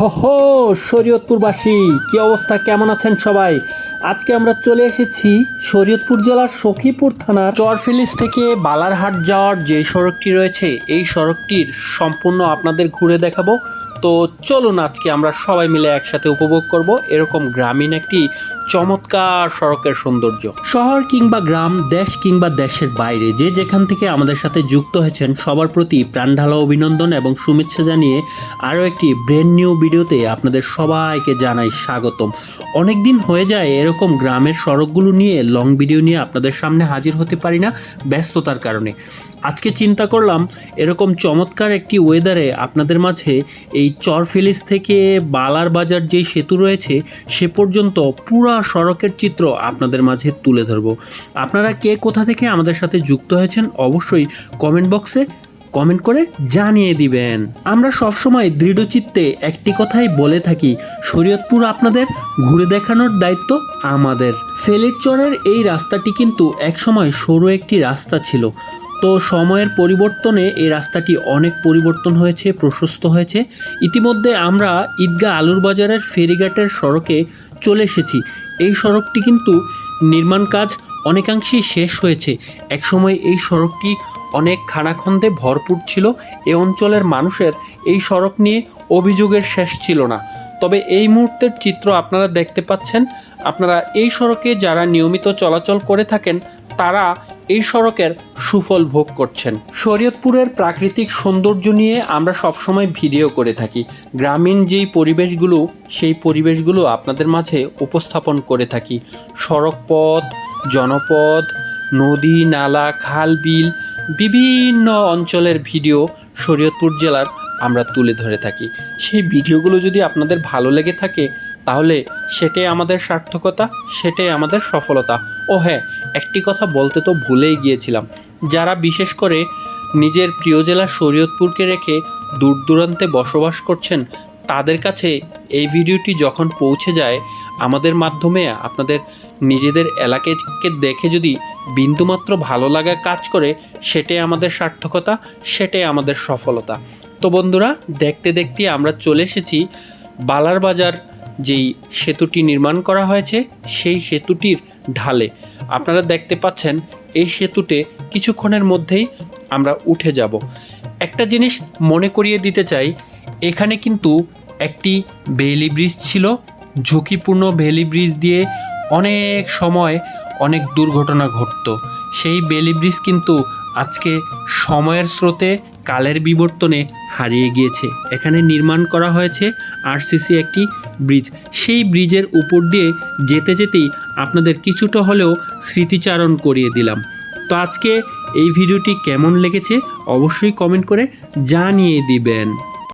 হো শরীয়তপুরবাসী, কি অবস্থা? কেমন আছেন সবাই? আজকে আমরা চলে এসেছি শরীয়তপুর জেলার সখীপুর থানার চরফিলিস থেকে বালারহাট যাওয়ার যে সড়কটি রয়েছে, এই সড়কটির সম্পূর্ণ আপনাদের ঘুরে দেখাবো। তো চলুন আজকে আমরা সবাই মিলে একসাথে উপভোগ করব এরকম গ্রামীণ একটি চমৎকার সড়কের সৌন্দর্য। শহর কিংবা গ্রাম, দেশ কিংবা দেশের বাইরে, যে যেখান থেকে আমাদের সাথে যুক্ত হয়েছেন, সবার প্রতি প্রাণ প্রাণঢালা অভিনন্দন এবং শুভেচ্ছা জানিয়ে আরও একটি ব্রেন নিউ ভিডিওতে আপনাদের সবাইকে জানাই স্বাগতম। অনেক দিন হয়ে যায় এরকম গ্রামের সড়কগুলো নিয়ে লং ভিডিও নিয়ে আপনাদের সামনে হাজির হতে পারি না ব্যস্ততার কারণে। আজকে চিন্তা করলাম, এরকম চমৎকার একটি ওয়েদারে আপনাদের মাঝে এই চরফিলিস থেকে বালার বাজার যেই সেতু রয়েছে, সে পর্যন্ত পুরা সড়কের চিত্র আপনাদের মাঝে তুলে ধরব। আপনারা কে কোথা থেকে আমাদের সাথে যুক্ত হয়েছেন অবশ্যই কমেন্ট বক্সে কমেন্ট করে জানিয়ে দিবেন। আমরা সবসময় দৃঢ়চিত্তে একটি কথাই বলে থাকি, শরীয়তপুর আপনাদের ঘুরে দেখানোর দায়িত্ব আমাদের। ফেলের চরের এই রাস্তাটি কিন্তু একসময় সরু একটি রাস্তা ছিল। তো সময়ের পরিবর্তনে এই রাস্তাটি অনেক পরিবর্তন হয়েছে, প্রশস্ত হয়েছে। ইতিমধ্যে আমরা ঈদগাহ আলুর বাজারের ফেরিঘাটের সড়কে চলে এসেছি। এই সড়কটি কিন্তু নির্মাণ কাজ অনেকাংশেই শেষ হয়েছে। একসময় এই সড়কটি অনেক খানাখন্দে ভরপুর ছিল। এ অঞ্চলের মানুষের এই সড়ক নিয়ে অভিযোগের শেষ ছিল না। তবে এই মুহূর্তের চিত্র আপনারা দেখতে পাচ্ছেন। আপনারা এই সড়কে যারা নিয়মিত চলাচল করে থাকেন তারা এই সড়কের সুফল ভোগ করছেন। শরীয়তপুরের প্রাকৃতিক সৌন্দর্য নিয়ে আমরা সবসময় ভিডিও করে থাকি। গ্রামীণ যেই পরিবেশগুলো, সেই পরিবেশগুলো আপনাদের মাঝে উপস্থাপন করে থাকি। সড়ক পথ জনপদ নদী, নালা, খাল, বিল, বিভিন্ন অঞ্চলের ভিডিও শরীয়তপুর জেলার আমরা তুলে ধরে থাকি। সেই ভিডিওগুলো যদি আপনাদের ভালো লেগে থাকে তাহলে সেটাই আমাদের সার্থকতা, সেটাই আমাদের সফলতা। ও হ্যাঁ একটি কথা বলতে তো ভুলেই গিয়েছিলাম। যারা বিশেষ করে নিজের প্রিয় জেলা শরীয়তপুরকে রেখে দূর দূরান্তে বসবাস করছেন, তাদের কাছে এই ভিডিওটি যখন পৌঁছে যায়, আমাদের মাধ্যমে আপনাদের নিজেদের এলাকাকে দেখে যদি বিন্দুমাত্র ভালো লাগা কাজ করে, সেটাই আমাদের সার্থকতা, সেটাই আমাদের সফলতা। তো বন্ধুরা, দেখতে দেখতে আমরা চলে এসেছি বালার বাজার যেই সেতুটি নির্মাণ করা হয়েছে, সেই সেতুটির ঢালে। আপনারা দেখতে পাচ্ছেন, এই সেতুতে কিছুক্ষণের মধ্যেই আমরা উঠে যাব। একটা জিনিস মনে করিয়ে দিতে চাই, এখানে কিন্তু একটি বেইলি ব্রিজ ছিল। ঝুঁকিপূর্ণ বেইলি ব্রিজ দিয়ে অনেক সময় অনেক দুর্ঘটনা ঘটতো। সেই বেলি ব্রিজ কিন্তু আজকে সময়ের স্রোতে কালের বিবর্তনে হারিয়ে গিয়েছে। এখানে নির্মাণ করা হয়েছে আরসিসি একটি ব্রিজ। সেই ব্রিজের উপর দিয়ে যেতে যেতেই আপনাদের কিছুটা হলেও স্মৃতিচারণ করিয়ে দিলাম। তো আজকে এই ভিডিওটি কেমন লেগেছে অবশ্যই কমেন্ট করে জানিয়ে দিবেন।